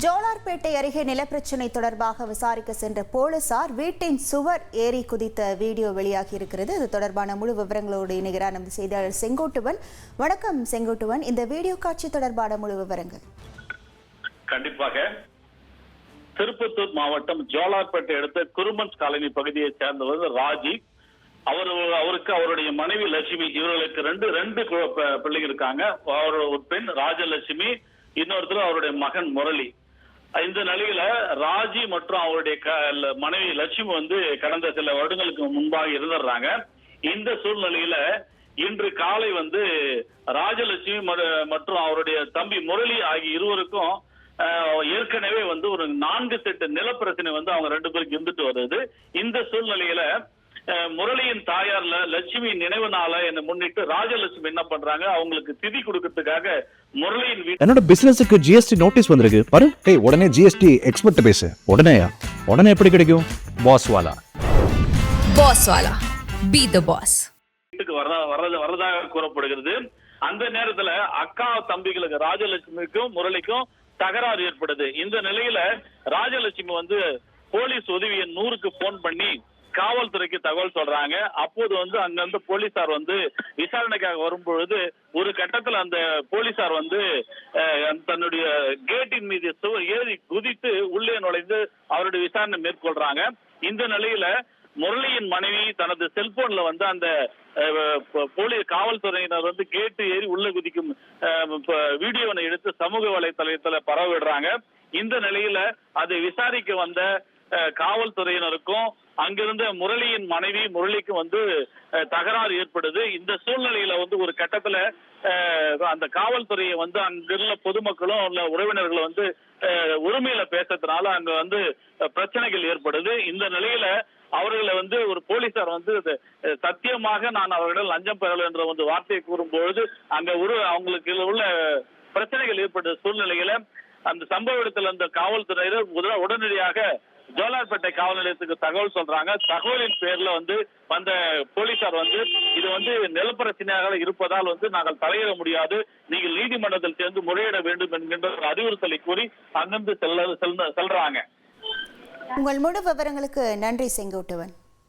ஜோலார்பேட்டை அருகே நிலப்பிரச்சினை தொடர்பாக விசாரிக்க சென்ற போலீசார் வீட்டின் சுவர் ஏறி குதித்த வீடியோ வெளியாகி இருக்கிறது இது தொடர்பான முழு விவரங்களோடு இணைகிறார் நமது செய்தியாளர் செங்கோட்டுவன். வணக்கம் செங்கோட்டுவன். இந்த வீடியோ காட்சி தொடர்பான முழு விவரங்கள். கண்டிப்பாக. திருப்பத்தூர் மாவட்டம் ஜோலார்பேட்டை அடுத்த குருமன்ஸ் காலனி பகுதியைச் சேர்ந்தவர் ராஜி. அவர் அவருக்கு அவருடைய மனைவி லட்சுமி இவர்களுக்கு ரெண்டு ரெண்டு கு- பிள்ளைங்க இருக்காங்க. அவர் ஒரு பெண் ராஜலட்சுமி இன்னொருத்தர் அவருடைய மகன் முரளி. இந்த நிலையில ராஜி மற்றும் அவருடைய மனைவி லட்சுமி வந்து கடந்த சில வருடங்களுக்கு முன்பாக இருந்துடுறாங்க. இந்த சூழ்நிலையில இன்று காலை வந்து ராஜலட்சுமி ம- மற்றும் அவருடைய தம்பி முரளி ஆகிய இருவருக்கும் ஆஹ், ஏற்கனவே வந்து ஒரு நான்கு செட்டு நிலப்பிரச்சனை வந்து அவங்க ரெண்டு பேருக்கு இருந்துட்டு வருது. இந்த சூழ்நிலையில முரளியின் தாயார் ல- லட்சுமி நினைவு நாளை என்னை முன்னிட்டு ராஜலட்சுமி என்ன பண்றாங்க? அவங்களுக்கு திதி கொடுக்கறதுக்காக முரளியின் என்னோட பிசினஸுக்கு ஜிஎஸ்டி நோட்டீஸ் வந்திருக்கு. பாரு ஏய் உடனே ஜிஎஸ்டி எக்ஸ்பர்ட் பேசு. உடனேயா? உடனே எப்படி கிடைக்கும்? பாஸ் வாலா. Boss Wala. Be the boss. வீட்டுக்கு வர வர்றது வரதாக கூறப்படுகிறது. அந்த நேரத்துல அக்கா தம்பிகளுக்கு ராஜலட்சுமிக்கும் முரளிக்கும் தகராறு ஏற்படுது. இந்த நிலையில ராஜலட்சுமி வந்து போலீஸ் உதவி எண் நூறுக்கு போன் பண்ணி காவல்துறைக்கு தகவல் சொல்றாங்க. அப்போது வந்து அங்கிருந்து போலீசார் வந்து விசாரணைக்காக வரும்பொழுது ஒரு கட்டத்தில் அந்த போலீசார் வந்து தன்னுடைய கேட்டின் மீது சுவர் ஏறி குதித்து உள்ளே நுழைந்து அவருடைய விசாரணை மேற்கொள்றாங்க. இந்த நிலையில முரளியின் மனைவி தனது செல்போன்ல வந்து அந்த போலீஸ் காவல்துறையினர் வந்து கேட்டு ஏறி உள்ள குதிக்கும் வீடியோவை எடுத்து சமூக வலைத்தளத்துல பரவிடுறாங்க. இந்த நிலையில அதை விசாரிக்க வந்த காவல்துறையினருக்கும் அங்கிருந்த முரளியின் மனைவி முரளிக்கும் வந்து தகராறு ஏற்படுது. இந்த சூழ்நிலையில வந்து ஒரு கட்டத்துல அந்த காவல்துறையை வந்து அங்கிருந்த பொதுமக்களும் உள்ள உறவினர்களும் வந்து உரிமையில பேசுறதுனால அங்க வந்து பிரச்சனைகள் ஏற்படுது. இந்த நிலையில அவர்களை வந்து ஒரு போலீசார் வந்து இது, சத்தியமாக நான் அவர்களிடம் லஞ்சம் பெறல என்ற ஒரு வார்த்தையை கூறும்பொழுது அங்க ஒரு அவங்களுக்கு உள்ள பிரச்சனைகள் ஏற்பட்ட சூழ்நிலையில அந்த சம்பவ இடத்துல அந்த காவல்துறையினர் உடனடியாக ஜோலார்பேட்டை காவல் நிலையத்துக்கு தகவல் சொல்றாங்க. தகவலின் பேர்ல வந்து வந்த போலீசார் வந்து இது வந்து நிலப்பிரச்சனையாக இருப்பதால் வந்து நாங்கள் தலையிட முடியாது. நீங்கள் நீதிமன்றத்தில் சேர்ந்து முறையிட வேண்டும் என்கின்ற ஒரு அறிவுறுத்தலை கூறி அங்கிருந்து செல்ல செல்ல- செல்றாங்க. உங்கள் முழு விவரங்களுக்கு நன்றி செங்கோட்டுவன்.